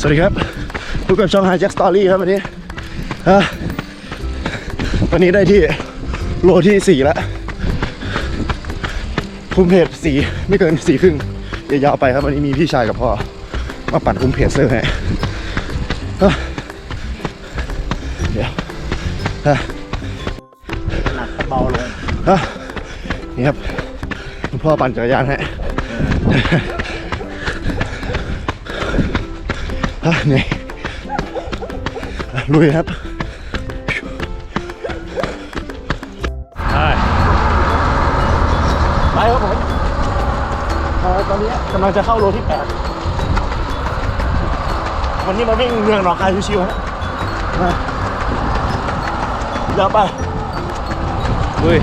สวัสดีครับพบกับช่อง Hi Jack Story ครับวันนี้วันนี้ได้ที่โลที่4แล้วคุมเพจสี่ไม่เกินสี่ครึ่งยายาวไปครับวันนี้มีพี่ชายกับพ่อมาปั่นคุมเพจเซอร์ให้เดี๋ยวอะหนักเบาลงฮะนี่ครับพ่อปั่นจักรยานให้ เหนี่อยอะลุยครับไปครับผมเอ่อตอนนี้กำลังจะเข้าโลที่แปดวันนี้มาวิ่งเมืองหนองคายชิวๆฮะมาเดี๋ยวไปลุย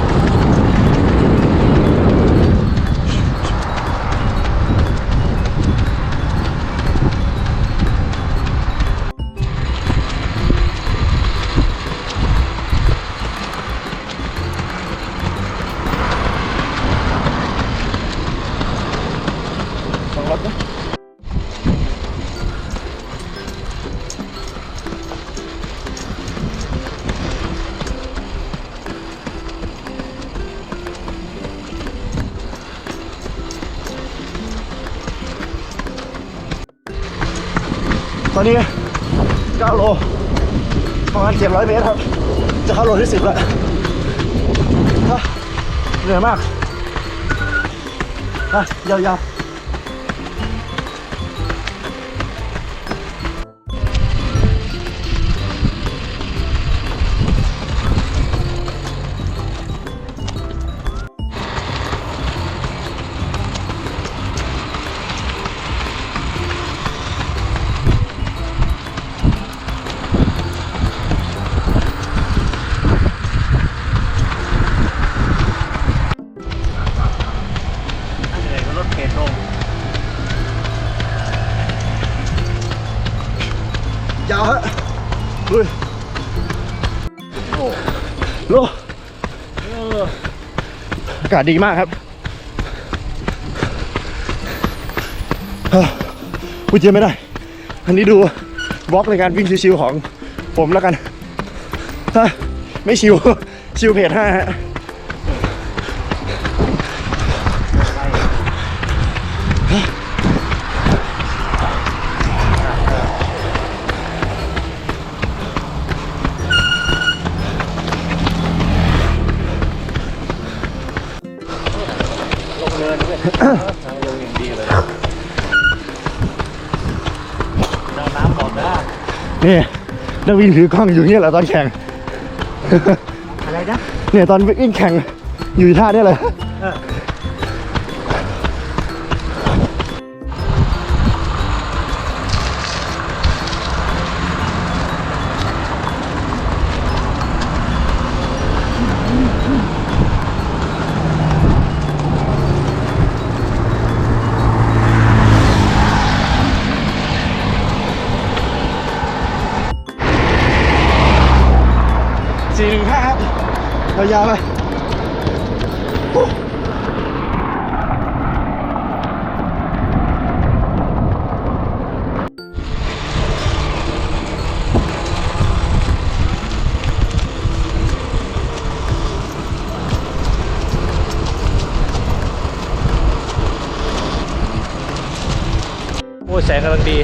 ตอนนี้ 9 โล ประมาณ 700 เมตรครับ จะเข้าโลที่ 10 แล้วเหนื่อยมาก อะ ยาวๆ อากาศดีมากครับเฮ้ยพูดเยอะไม่ได้ อันนี้ดูบล็อกในการวิ่งชิวๆของผมแล้วกัน ถ้าไม่ชิว ชิวเพจห้าฮะ นี่นักวิ่งถือกล้องอยู่เนี่ยแหละตอนแข่ง อะไรนะ เนี่ยตอนวิ่งแข่งอยู่ท่าเนี่ยเลย ยาวๆไปโอ้แสงกำลังดี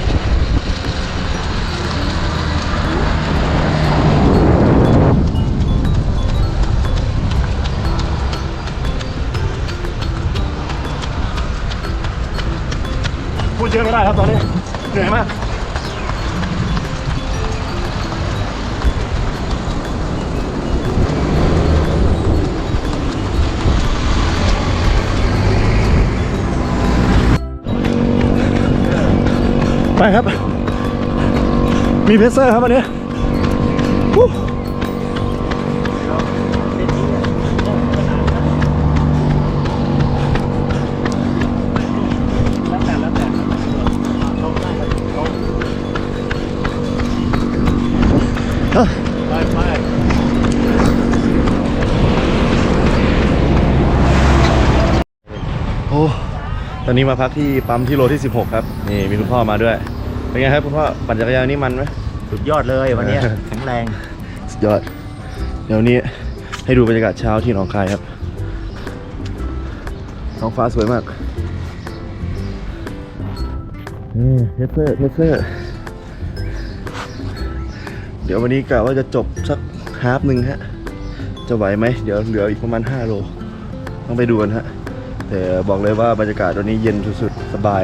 เยอไม่ได้ครับตอนนี้เหนื่อยมากไปครับ มีเพเซอร์ครับวันนี้ อ้ตอนนี้มาพักที่ปั๊มที่โลที่ 16 ครับ นี่มีคุณพ่อมาด้วย เป็นไงครับคุณพ่อปั่นจักรยานนี่มันไหมสุดยอดเลยวันเนี้ยแข็งแรง สุดยอด เดี๋ยวนี้ให้ดูบรรยากาศเช้าที่หนองคายครับท้องฟ้าสวยมากนี่เทสเซอร์เทสเซอร์เดี๋ยววันนี้กะว่าจะจบสักฮาฟหนึ่งฮะ จะไหวไหม เดี๋ยวเหลืออีกประมาณ 5 โล ต้องไปดูกันฮะ แต่บอกเลยว่าบรรยากาศตอนนี้เย็นสุดๆ สบาย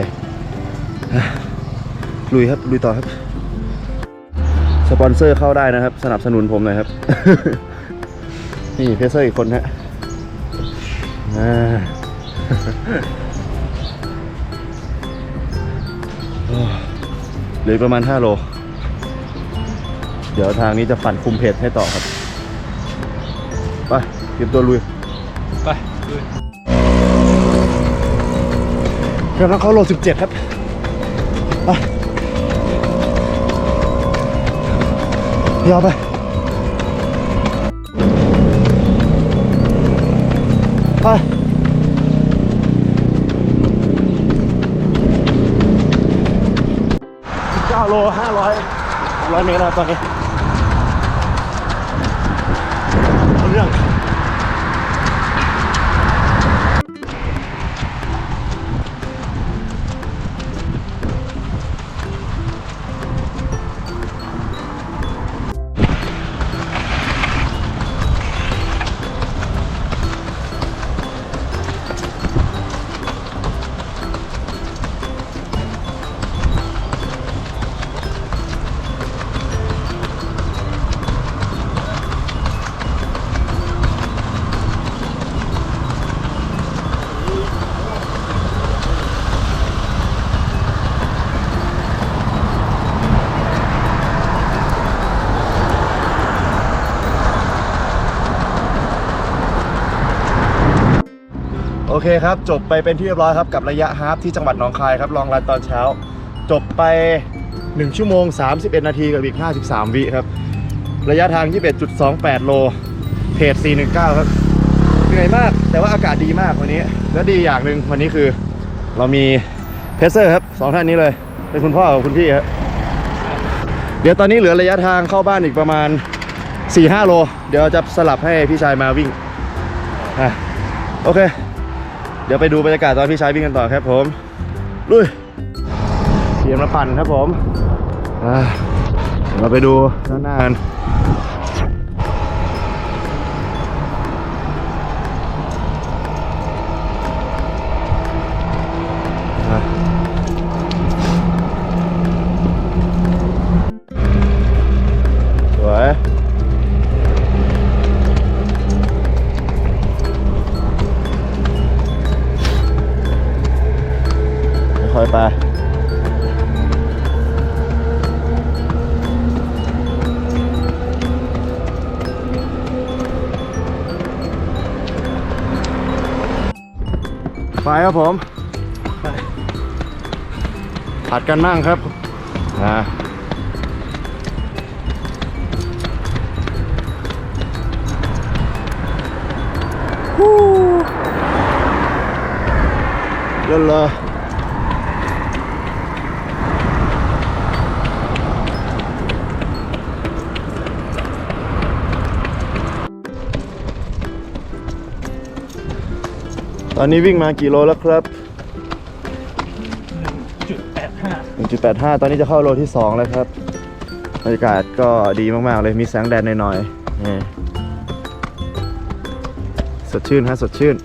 ลุยครับ ลุยต่อครับ สปอนเซอร์เข้าได้นะครับ สนับสนุนผมหน่อยครับ นี่เพเซอร์อีกคนฮะอ่าเหลือประมาณ 5 โล เดี๋ยวทางนี้จะฝันคุมเพจให้ต่อครับ ไปเตรียมตัวลุย ไปลุย กำลังเข้าโล17 ครับไปยาวไปไป19โล500 100เมตรแล้วตอนนี้เรื่อง อเคครับ จบไปเป็นที่เรียบร้อยครับกับระยะฮาล์ฟที่จังหวัดหนองคายครับลองรันตอนเช้า จบไป 1 ชั่วโมง 31 นาทีกับอีก 53 วิครับ ระยะทาง 21.28 โลเพจ419 ครับเหนื่อยมาก แต่ว่าอากาศดีมากวันนี้ และดีอย่างหนึ่งวันนี้คือเรามีเพเซอร์ครับสองท่านนี้เลย เป็นคุณพ่อกับคุณพี่ครับเดี๋ยวตอนนี้เหลือระยะทางเข้าบ้านอีกประมาณ 4-5 โล เดี๋ยวจะสลับให้พี่ชายมาวิ่งอะโอเค เดี๋ยวไปดูบรรยากาศตอนพี่ชายวิ่งกันต่อครับผมลุยเตรียมมาปั่นครับผมอ่าเดี๋ยวเราไปดูด้านหน้ากัน ไปครับผมผัดกันมั่งครับอ่าฮู้เล่นเลย ตอนนี้วิ่งมากี่โลแล้วครับจุดแปดห้า1.85 ตอนนี้จะเข้าโลที่ 2 แล้วครับ บรรยากาศก็ดีมากๆเลย มีแสงแดดหน่อยๆนี่สดชื่นฮะสดชื่น